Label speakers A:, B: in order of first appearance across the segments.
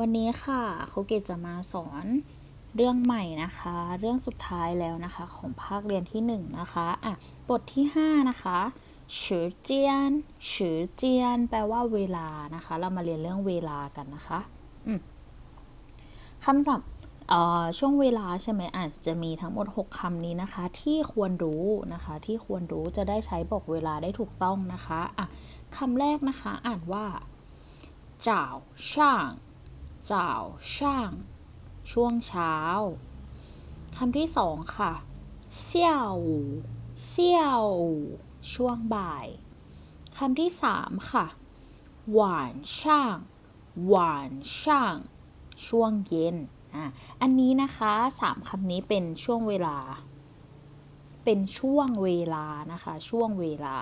A: วันนี้ค่ะครูเกตจะมาสอนเรื่องใหม่นะคะ เรื่องสุดท้ายแล้วนะคะ ของภาคเรียนที่หนึ่งนะคะอะบทที่ห้านะคะฉือเจียนฉือเจียน แปลว่าเวลานะคะ เรามาเรียนเรื่องเวลากันนะคะคำศัพท์เอ่อช่วงเวลาใช่ไหมอาจจะมีทั้งหมด 6คำนี้นะคะ ที่ควรรู้นะคะ ที่ควรรู้จะได้ใช้บอกเวลาได้ถูกต้องนะคะอะคำแรกนะคะ อ่านว่าจ่าช่าง จ่าวช่าง ช่วงเช้าคำที่สองค่ะเสี่ยวเสี่ยวช่วงบ่ายคำที่สามค่ะหวานช่างหวานช่าง ช่วงเย็นอะอันนี้นะคะสามคำนี้เป็นช่วงเวลา เป็นช่วงเวลานะคะ ช่วงเวลา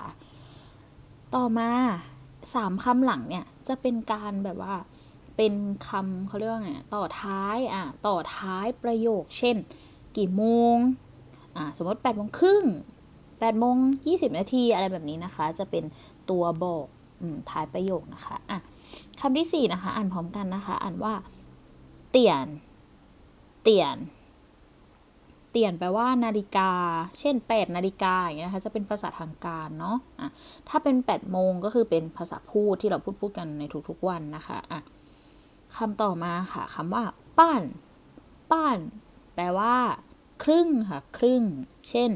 A: ต่อมาสามคำหลังเนี่ยจะเป็นการแบบว่า เป็นคำเขาเรียกว่าไงต่อท้ายอะต่อท้ายประโยค เช่น กี่โมงอะสมมติ8ปดโมงครึ่งแปดโมงยี่สิบนาทีอะไรแบบนี้นะคะ จะเป็นตัวบอกอท้ายประโยคนะคะอะคำที่สี่นะคะ อ่านพร้อมกันนะคะ อ่านว่า เตียน เตียน เตียนแปลว่านาฬิกา เช่น 8 นาฬิกาอย่างเงี้ยนะคะ จะเป็นภาษาทางการเนาะอะถ้าเป็น8โมงก็คือเป็นภาษาพูดที่เราพูดพูดกันในทุกๆวันนะคะอะ คำต่อมาค่ะคำว่าป้านป้านแปลว่า ครึ่งค่ะ ครึ่ง เช่น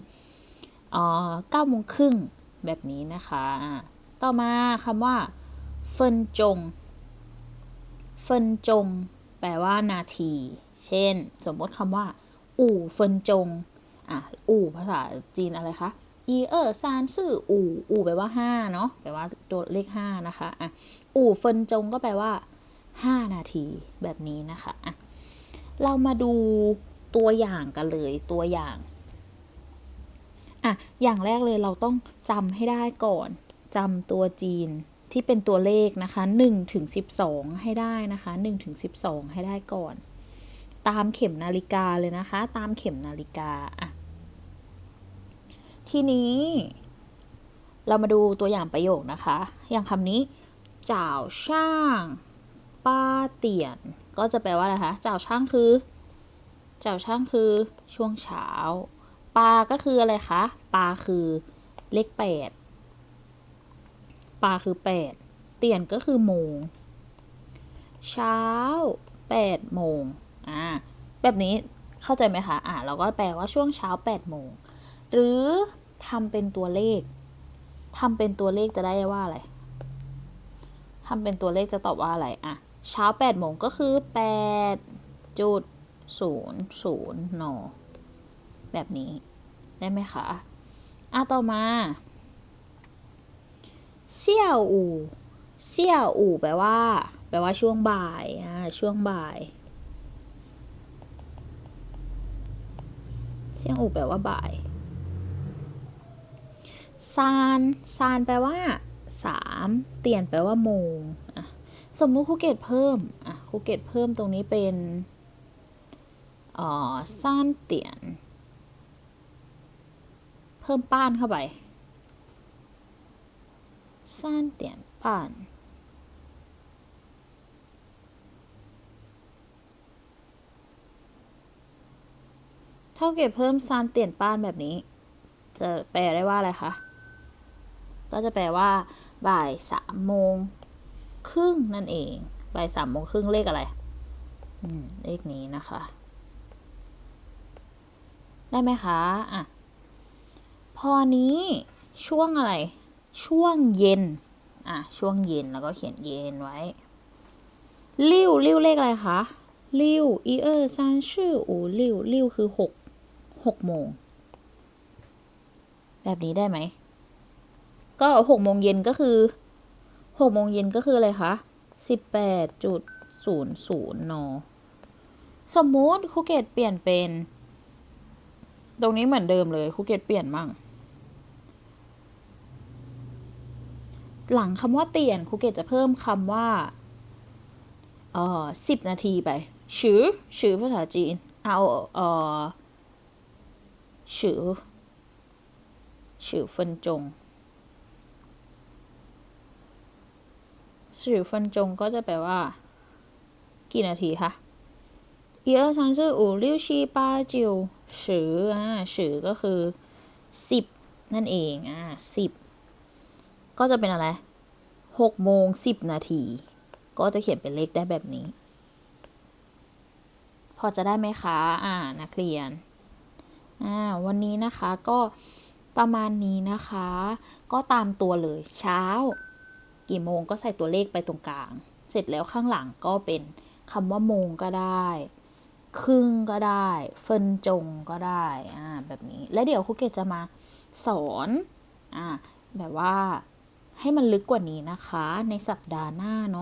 A: เก้าโมงครึ่งแบบนี้นะคะ ต่อมาคำว่า เฟินจง เฟินจง แปลว่านาที เช่น สมมติคำว่า อู่เฟินจง อะ อู่ภาษาจีนอะไรคะอีเออซานซื่ออู่อู่แปลว่าห้าเนาะแปลว่าตัวเลขห้านะคะ อะ อู่เฟินจงก็แปลว่า 5 นาทีแบบนี้นะคะะเรามาดูตัวอย่างกันเลยตัวอย่างอะอย่างแรกเลยเราต้องจำให้ได้ก่อนจำตัวจีนที่เป็นตัวเลขนะคะ1ถึง12 ให้ได้นะคะ1ถึง12 ให้ได้ก่อน ตามเข็มนาฬิกาเลยนะคะ ตามเข็มนาฬิกาอะทีนี้ เรามาดูตัวอย่างประโยคนะคะ อย่างคำนี้จ่าวช่าง ป้าเตียน ก็จะแปลว่าอะไรคะเจ้าช่างคือ เจ้าช่างคือช่วงเช้าปลาก็คืออะไรคะปลาคือเลขแปดปลาคือแปดเตียนก็คือโมง เช้าแปดโมงอ่าแบบนี้เข้าใจไหมคะอ่าเราก็แปลว่าช่วงเช้าแปดโมงหรือทำเป็นตัวเลขทำเป็นตัวเลขจะได้ว่าอะไรทำเป็นตัวเลขจะตอบว่าอะไรอะ เช้า8โมงก็คือ8จุดศูนย์ศูนย์นแบบนี้ได้ไหมคะ อะ ต่อมาเสี่ยวอู่เสี่ยวอู่แปลว่า แปลว่าช่วงบ่าย อ่า ช่วงบ่ายเสี่ยวอู่แปลว่าบ่าย ซาน ซานแปลว่าสาม เตียนแปลว่าโมง สมมุติครูเกตเพิ่มอะครูเกตเพิ่มตรงนี้เป็นอ๋อซ่านเตียน เพิ่มป้านเข้าไปซ่านเตียนป้านเท่าเก็บเพิ่มซานเตียนป้านแบบนี้ จะแปลได้ว่าอะไรคะ ก็จะแปลว่า บ่ายสามโมง ครึ่งนั่นเองบ่ายสามโมงครึ่งเลขอะไรเลขนี้นะคะ ได้ไหมคะอะพอนี้ช่วงอะไร ช่วงเย็น อะ ช่วงเย็นแล้วก็เขียนเย็นไว้ริ้วริ้วเลขอะไรคะริ้วอีเออร์ซันชื่ออูริ้วริ้วคือหกหกโมง แบบนี้ได้ไหม ก็หกโมงเย็นก็คือ หกโมงเย็นก็คืออะไรคะสิบแปดจุดศูนย์ศูนย์นสมมุติครูเกตเปลี่ยนเป็น ตรงนี้เหมือนเดิมเลยครูเกตเปลี่ยนมั่ง หลังคำว่าเตียนครูเกตจะเพิ่มคำว่าเอ่อสิบนาทีไปชื่อชื่อภาษาจีน เอาเอ่อชื่อชื่อเฟินจง สื่อฟันจงก็จะแปลว่า กี่นาทีคะ一二三四五六七八九十อ่า十ก็คือสิบนั่นเองอ่าสิบก็จะเป็นอะไรหกโมงสิบนาที ก็จะเขียนเป็นเลขได้แบบนี้ พอจะได้ไหมคะ อ่า นักเรียน อ่า วันนี้นะคะก็ประมาณนี้นะคะ ก็ตามตัวเลยเช้า กี่โมงก็ใส่ตัวเลขไปตรงกลาง เสร็จแล้วข้างหลังก็เป็นคำว่าโมงก็ได้ ครึ่งก็ได้เฟินจงก็ได้อ่าแบบนี้ และเดี๋ยวครูเกดจะมาสอนอ่าแบบว่าให้มันลึกกว่านี้นะคะในสัปดาห์หน้าเนาะ